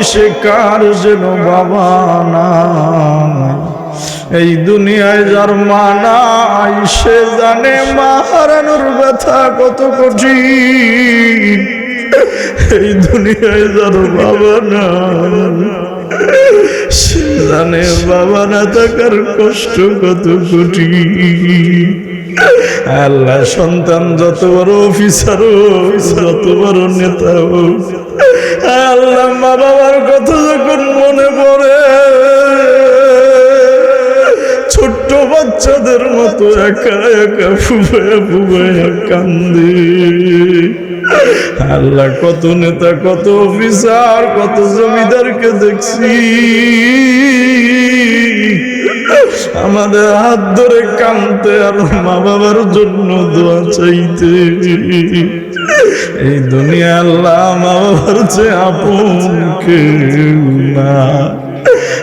মজলিসে কার যেন বাবা নাই। এই দুনিয়ায় যার মা নাই, সে জানে মা হারানোর ব্যথা কত কঠিন। এই দুনিয়ায় যার বাবা নাই। সে জানে বাবা না থাকার কষ্ট কত কঠিন আল্লাহ সন্তান যত বড় অফিসার যত বড় নেতা হোক, আল্লাহ মা বাবার কথা যখন মনে পড়ে বাচ্চাদের মতো একা একা ফুবায়া ফুবায়া কান্দি। আল্লাহ কত নেতা, কত অফিসার, কত জমিদারকে দেখছি। আমাদের হাত ধরে কানতে আর মা বাবার জন্য দোয়া চাইতে। এই দুনিয়া আল্লাহ মা বাবার চেয়ে আপন কেউ না।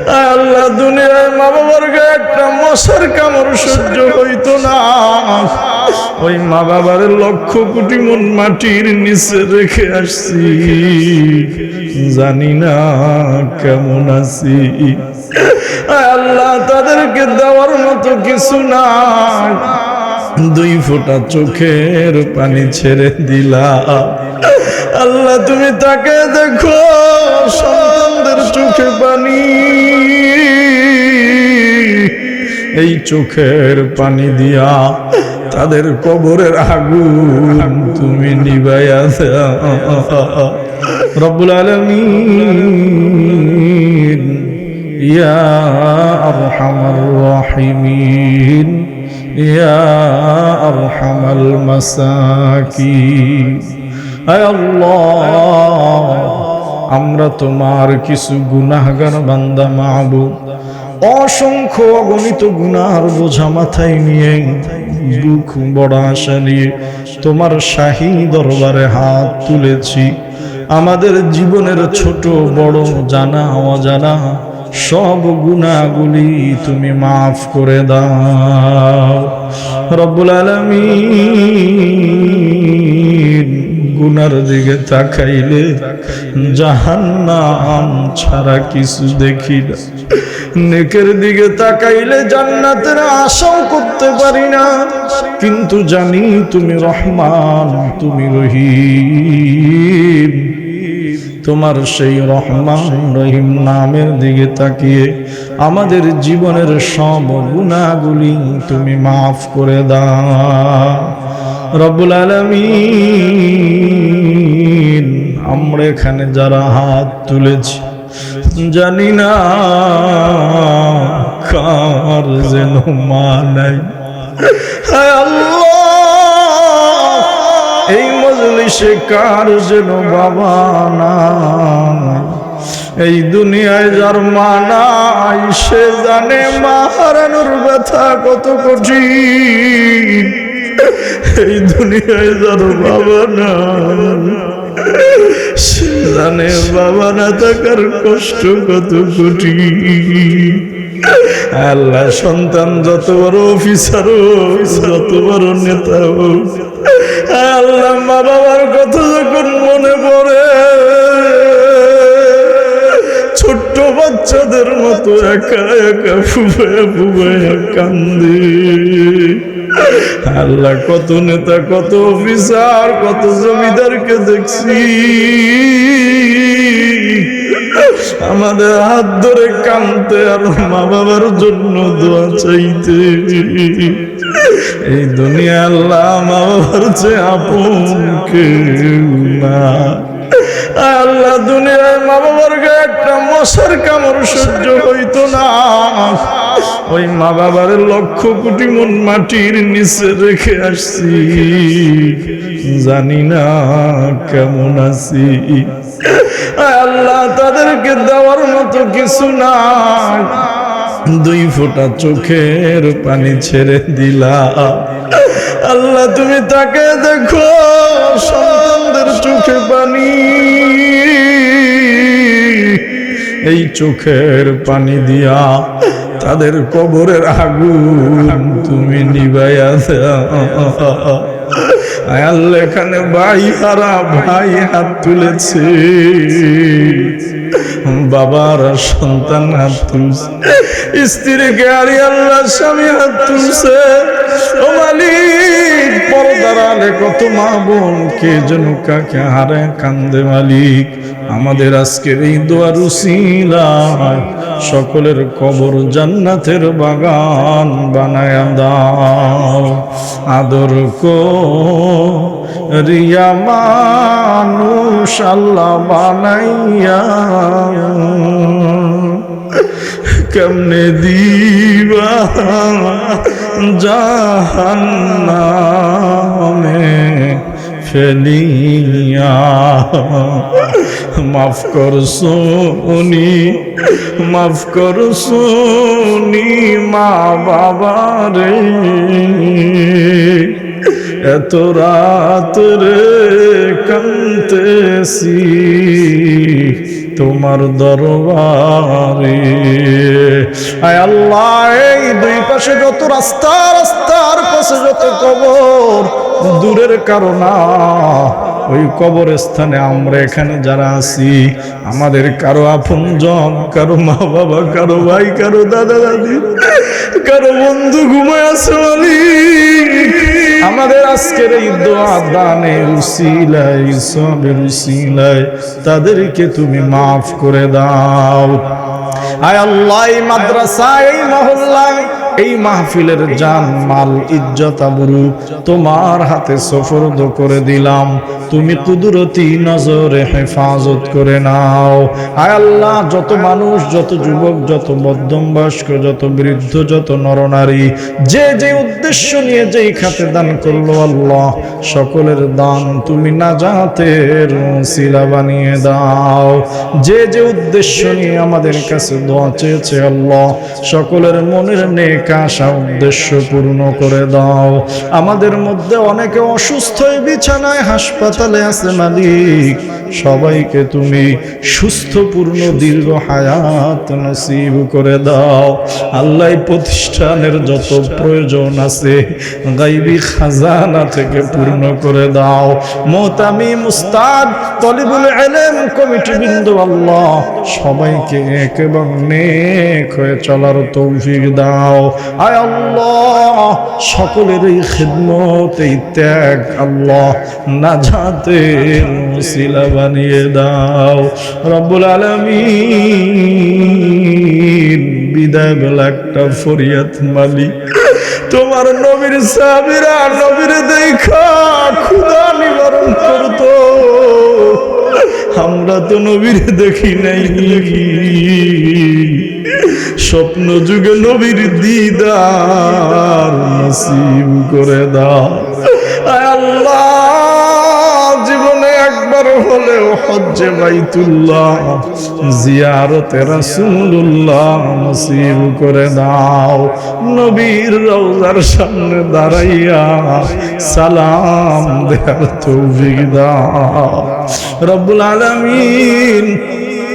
আল্লাহ দুনিয়ায় মা বাবার গায়ে একটা মশার কামড় সহ্য হইতো না। ওই মা বাবার লক্ষ কোটি মন মাটির নিচে রেখে আসছি। জানি না কেমন আছি। আল্লাহ তাদেরকে দেওয়ার মতো কিছু না। দুই ফোঁটা চোখের পানি ছেড়ে দিলা আল্লাহ, তুমি তাকে দেখো, সন্তানদের চোখে পানি। এই চোখের পানি দিয়া তাদের কবরের আগুন তুমি নিবাইয়া রব্বুল আলমিন, ইয়া আরহামার রাহিমিন, ইয়া আরহামাল মাসাকিন। আমরা তোমার কিছু গুনাহগার বান্দা মাহবুব। অসংখ্য অগণিত গুনার বোঝা মাথায় নিয়ে, দুঃখ, বড় আশা নিয়ে তোমার শাহী দরবারে হাত তুলেছি। আমাদের জীবনের ছোট, বড়, জানা, অজানা সব গুণাগুলি তুমি মাফ করে দাও। রব্বুল আলমিন গুনার দিকে তাকাইলে জাহান্নাম ছাড়া কিছু দেখি না। নেকের দিকে তাকাইলে জান্নাতের আশাও করতে পারি না। কিন্তু জানি তুমি রহমান, তুমি রহিম। তোমার সেই রহমান, রহিম নামের দিকে তাকিয়ে আমাদের জীবনের সব গুণাগুলি তুমি মাফ করে দাও। রব্বুল আলমিন, আমরা এখানে যারা হাত তুলেছি, জানি না কার যেন মা নাই। আল্লাহ, এই মজলিসে কার যেন বাবা নাই? এই দুনিয়ায় যার মা নাই, সে জানে মা ব্যথা কত কঠিন। এই দুনিয়ায় যার বাবা নাই, সে জানে বাবা না থাকার কষ্ট কত কঠিন আল্লাহ সন্তান যত বড় অফিসার যত বড় নেতা হোক, আল্লাহ মা বাবার কথা যখন মনে পড়ে, ছোট্ট বাচ্চাদের মতো একা একা ফুবায়া ফুবায়া কান্দে। আল্লাহ কত নেতা, কত অফিসার, কত জমিদারকে দেখছি। আমাদের হাত ধরে কানতে আর মা বাবার জন্য দোয়া চাইতে। এই দুনিয়া আল্লাহ মা বাবার চেয়ে আপন কেউ না। আল্লাহ, দুনিয়ায় মা বাবার গায়ে একটা মশার কামড় সহ্য হইতো না। ওই মা বাবার লক্ষ কোটি মন মাটির নিচে রেখে আসছি। জানি না কেমন আছি। আল্লাহ, তাদেরকে দেওয়ার মতো কিছু না দুই ফোঁটা চোখের পানি ছেড়ে দিলা আল্লাহ, তুমি তাকে দেখো, সন্তানদের চোখে পানি। এই চোখের পানি দিয়া তাদের কবরের আগুন তুমি নিবাইয়া আল্লাহ, এখানে ভাই হারা ভাই হাত তুলেছে। বাবার সন্তান হাত তুলছে। স্ত্রীকে আরি আল্লাহ, স্বামী হাত তুলছে। ও মালিক, পর্দার আলে কত মা বোন, কে যেন কাকে হারে কান্দে মালিক। আমাদের আজকের এই দোয়ার উসিলায় সকলের কবর জান্নাতের বাগান বানায়া দাও। আদর কো রিয়া মানুষ আল্লাহ বানাইয়া কেমনে দিবা জাহান্নামে? ফেলিয়া মাফ কর সোনি, মাফ কর সোনি, মা বাবা রে। এত রাত রে কান্তেছি তোমার দরবারে। আয় আল্লাহ, এই দুই পাশে যত রাস্তা, রাস্তার পাশে যত কবর। দূরের কারণা ওই কবর স্থানে আমরা এখানে যারা আছি, আমাদের কারও আপনজন, কারও মা বাবা কারও ভাই, কারও দাদা দাদি কারও বন্ধু ঘুমায় আছে আমাদের আজকের এই দোয়া দানে উসিলাই সবের উসিলাই তাদেরকে তুমি মাফ করে দাও। আয় আল্লাহ, এই মাদ্রাসা এই মহল্লায়, এই মাহফিলের জান, মাল, ইজ্জত আবরু তোমার হাতে সফরদ করে দিলাম। তুমি কুদরতি নজরে হেফাজত করে নাও। আয় আল্লাহ, যত মানুষ, যত যুবক, যত মধ্যম বয়স্ক, যত বৃদ্ধ, যত নরনারী, যে যে উদ্দেশ্য নিয়ে যেই খাতে দান করল আল্লাহ, সকলের দান তুমি না যাতের শিলা বানিয়ে দাও। যে যে উদ্দেশ্য নিয়ে আমাদের কাছে দোয়া চেয়েছে আল্লাহ। সকলের মনের নেক আশা, উদ্দেশ্য পূর্ণ করে দাও। আমাদের মধ্যে অনেকে অসুস্থ হয়ে বিছানায়, হাসপাতালে আছে মালিক। সবাইকে তুমি সুস্থ, পূর্ণ, দীর্ঘ হায়াত নসিব করে দাও। আল্লাহ প্রতিষ্ঠানের যত প্রয়োজন আছে, গাইবি খাজানা থেকে পূর্ণ করে দাও। মোতামি মুস্তাদ, তলিবুল এলেম কমিটি বিন্দু আল্লাহ সবাইকে এক এবং নেক হয়ে চলার তৌফিক দাও। আয় আল্লাহ, সকলের এই খিদমত এই ত্যাগ আল্লাহ। না যাতে শিলা বানিয়ে দাও। রব্বুল আলমিন, বিদায় বেলা একটা ফরিয়াত মালিক। তোমার নবীর সাবিরা নবীর দেখা ক্ষুদা নিবারণ করতো। আমরা তো নবীর দেখি নাই। স্বপ্ন যুগে নবীর দিদার নসিব করে দাও। আল্লাহ। একবার হলেও হজ্জে বাইতুল্লাহ, জিয়ারতে রাসূলুল্লাহ নসিব করে দাও নবীর রওজার সামনে দাঁড়াইয়া সালাম দেয়ার তৌফিক দাও। রব্বুল আলামিন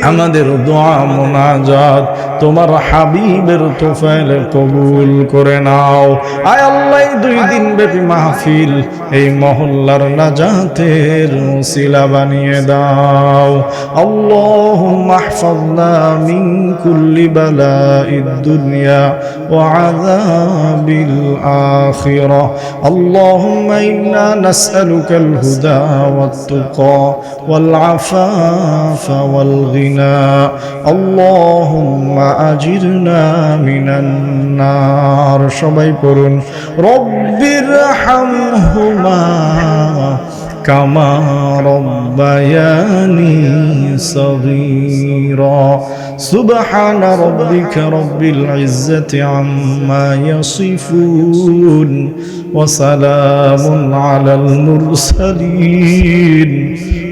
আমাদের দোয়া মুনাজাত তোমার হাবিবের তোফাইলে কবুল করে নাও আয় আল্লাহ দুই দিন ব্যাপী মাহফিল এই মহল্লার নাজাতের মুসিলা বানিয়ে দাও আল্লাহুম্মা মাহফাল্লা মিন কুল্লি বালাইদ দুনিয়া ওয়া আযাবিল আখিরাহ আল্লাহুম্মা ইন্না নাসআলুকাল হুদা ওয়াত-তুকা ওয়াল আফাফা ওয়াল أنفسنا اللهم أجرنا من النار. شبي قرون رب ارحمهما كما ربياني صغيرا. سبحان ربك رب العزة عما يصفون وسلام على المرسلين.